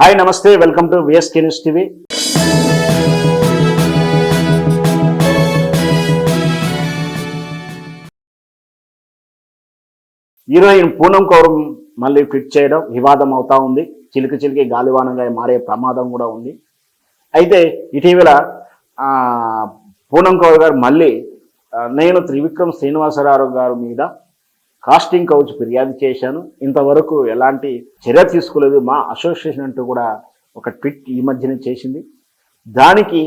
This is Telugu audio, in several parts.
హాయ్ నమస్తే welcome to VSK news TV. Heroine Poonam Kaur మళ్ళీ ఫిట్ చేయడం వివాదం అవుతా ఉంది. చిలికి చిలికి గాలివానంగా మారే ప్రమాదం కూడా ఉంది. అయితే ఇటీవల పూనం కౌర్ గారు మళ్ళీ నేను త్రివిక్రమ్ శ్రీనివాసరావు గారి మీద కాస్టింగ్ కౌచ్ ఫిర్యాదు చేశాను. ఇంతవరకు ఎలాంటి చర్య తీసుకోలేదు. మా అసోసియేషన్ అంటూ కూడా ఒక ట్విట్ ఈ మధ్యనే చేసింది. దానికి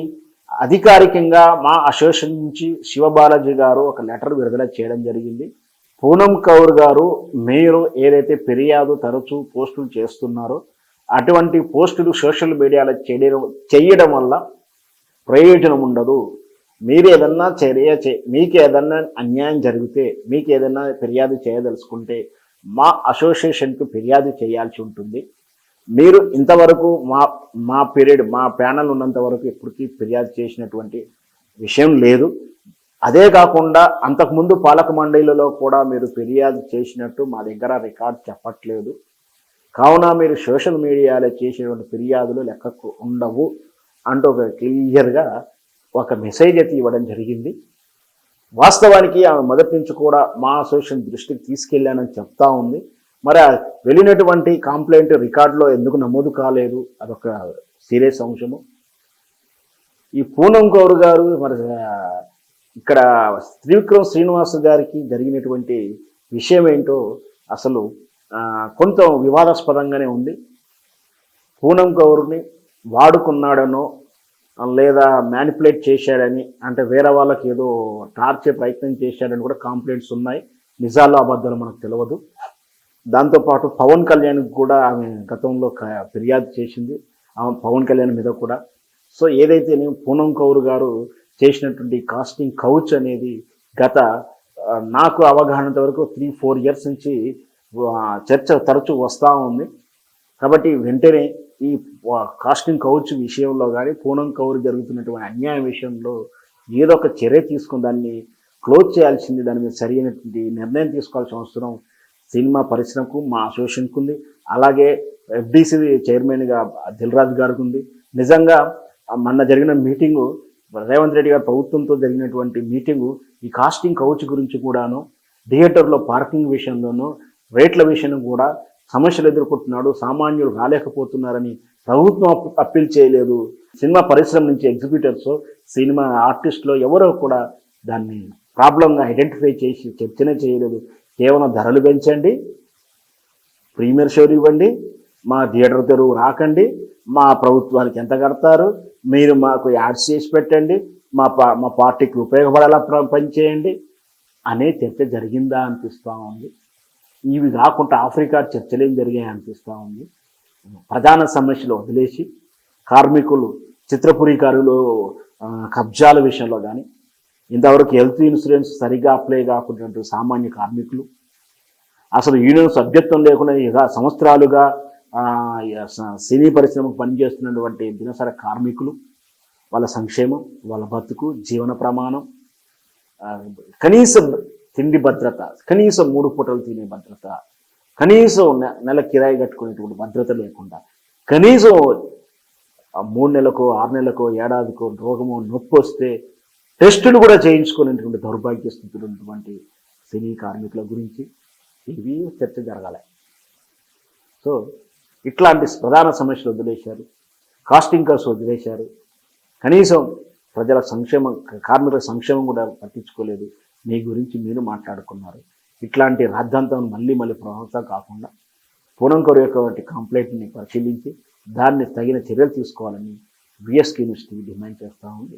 అధికారికంగా మా అసోసియేషన్ నుంచి శివబాలాజీ గారు ఒక లెటర్ విడుదల చేయడం జరిగింది. పూనం కౌర్ గారు మీరు ఏదైతే ఫిర్యాదు తరచూ పోస్టులు చేస్తున్నారో అటువంటి పోస్టులు సోషల్ మీడియాలో చేయడం చేయడం వల్ల ప్రయోజనం ఉండదు. మీరు ఏదన్నా చర్య చే మీకు ఏదన్నా అన్యాయం జరిగితే మీకు ఏదన్నా ఫిర్యాదు చేయదలుచుకుంటే మా అసోసియేషన్కి ఫిర్యాదు చేయాల్సి ఉంటుంది. మీరు ఇంతవరకు మా మా పీరియడ్ మా ప్యానల్ ఉన్నంత వరకు ఎప్పటికీ ఫిర్యాదు చేసినటువంటి విషయం లేదు. అదే కాకుండా అంతకుముందు పాలక మండలిలో కూడా మీరు ఫిర్యాదు చేసినట్టు మా దగ్గర రికార్డ్ చెప్పట్లేదు. కావున మీరు సోషల్ మీడియాలో చేసినటువంటి ఫిర్యాదులు లెక్కకు ఉండవు అంటూ ఒక క్లియర్గా ఒక మెసేజ్ అయితే ఇవ్వడం జరిగింది. వాస్తవానికి ఆమె మొదటి నుంచి కూడా మా అసోసియేషన్ దృష్టికి తీసుకెళ్ళానని చెప్తా ఉంది. మరి వెళ్ళినటువంటి కంప్లైంట్ రికార్డులో ఎందుకు నమోదు కాలేదు? అదొక సీరియస్ అంశము. ఈ పూనం కౌరు గారు మరి ఇక్కడ త్రివిక్రమ్ శ్రీనివాస్ గారికి జరిగినటువంటి విషయం ఏంటో అసలు కొంత వివాదాస్పదంగానే ఉంది. పూనం కౌరుని వాడుకున్నాడనో లేదా మ్యానిపులేట్ చేశాడని అంటే వేరే వాళ్ళకి ఏదో టార్చే ప్రయత్నం చేశాడని కూడా కంప్లైంట్స్ ఉన్నాయి. నిజాలు అబద్ధాలు మనకు తెలియదు దాంతోపాటు పవన్ కళ్యాణ్కి కూడా ఆమె గతంలో క- ఫిర్యాదు చేసింది. ఆమె పవన్ కళ్యాణ్ మీద కూడా. సో ఏదైతే నేను పూనం కౌర్ గారు చేసినటువంటి కాస్టింగ్ కౌచ్ అనేది గత నాకు అవగాహనంత వరకు త్రీ ఫోర్ ఇయర్స్ నుంచి చర్చ తరచూ వస్తూ ఉంది. కాబట్టి వెంటనే ఈ కాస్టింగ్ కౌచ్ విషయంలో కానీ పూనం కౌర్ జరుగుతున్నటువంటి అన్యాయం విషయంలో ఏదో ఒక చర్య తీసుకుని దాన్ని క్లోజ్ చేయాల్సింది దాని మీద సరైనటువంటి నిర్ణయం తీసుకోవాల్సిన అవసరం సినిమా పరిశ్రమకు మా అసోసియేషన్కు ఉంది. అలాగే ఎఫ్డీసీ చైర్మన్గా దిల్రాజ్ గారికి ఉంది. నిజంగా మొన్న జరిగిన మీటింగు రేవంత్ రెడ్డి గారి ప్రభుత్వంతో జరిగినటువంటి మీటింగు ఈ కాస్టింగ్ కౌచ్ గురించి కూడాను థియేటర్లో పార్కింగ్ విషయంలోనూ రేట్ల విషయంలో కూడా సమస్యలు ఎదుర్కొంటున్నాడు సామాన్యుడు రాలేకపోతున్నారని ప్రభుత్వం అప్- అప్పీల్ చేయలేదు. సినిమా పరిశ్రమ నుంచి ఎగ్జిబిటర్స్ సినిమా ఆర్టిస్టులు ఎవరో కూడా దాన్ని ప్రాబ్లంగా ఐడెంటిఫై చేసి చర్చనే చేయలేదు. కేవలం ధరలు పెంచండి ప్రీమియర్ షోలు ఇవ్వండి మా థియేటర్ తెరువు రాకండి మా ప్రభుత్వానికి ఎంత కడతారు మీరు మాకు యాడ్స్ చేసి పెట్టండి మా పా మా పార్టీకి ఉపయోగపడేలా పనిచేయండి అనే చర్చ జరిగిందా అనిపిస్తూ ఉంది. ఇవి కాకుండా ఆఫ్రికా చర్చలు ఏం జరిగాయి అనిపిస్తూ ఉంది. ప్రధాన సమస్యలు వదిలేసి కార్మికులు చిత్రపురీకారులు కబ్జాల విషయంలో కానీ ఇంతవరకు హెల్త్ ఇన్సూరెన్స్ సరిగా అప్లై కాకుండా సామాన్య కార్మికులు అసలు యూనియన్ సభ్యత్వం లేకుండా ఇక సంవత్సరాలుగా సినీ పరిశ్రమకు పనిచేస్తున్నటువంటి దినసర కార్మికులు వాళ్ళ సంక్షేమం వాళ్ళ బతుకు జీవన ప్రమాణం కనీసం తిండి భద్రత కనీసం మూడు పూటలు తినే భద్రత కనీసం నెల కిరాయి కట్టుకునేటువంటి భద్రత లేకుండా కనీసం ఆ మూడు నెలలకు ఆరు నెలలకు ఏడాదికో రోగము నొప్పి వస్తే టెస్టులు కూడా చేయించుకునేటువంటి దౌర్భాగ్య స్థితిలో ఉన్నటువంటి సినీ కార్మికుల గురించి ఇవి చర్చ జరగాలి. సో ఇట్లాంటి ప్రధాన సమస్యలు వదిలేశారు కాస్టింగ్ కర్స్ వదిలేశారు కనీసం ప్రజల సంక్షేమం కార్మికుల సంక్షేమం కూడా పట్టించుకోలేదు మీ గురించి మీరు మాట్లాడుకున్నారు. ఇట్లాంటి రాద్ధాంతం మళ్ళీ మళ్ళీ ప్రోత్సాహం కాకుండా పూనంకర్ యొక్క కంప్లైంట్ని పరిశీలించి దాన్ని తగిన చర్యలు తీసుకోవాలని విఎస్కి యూనివర్సిటీ డిమాండ్ చేస్తూ ఉంది.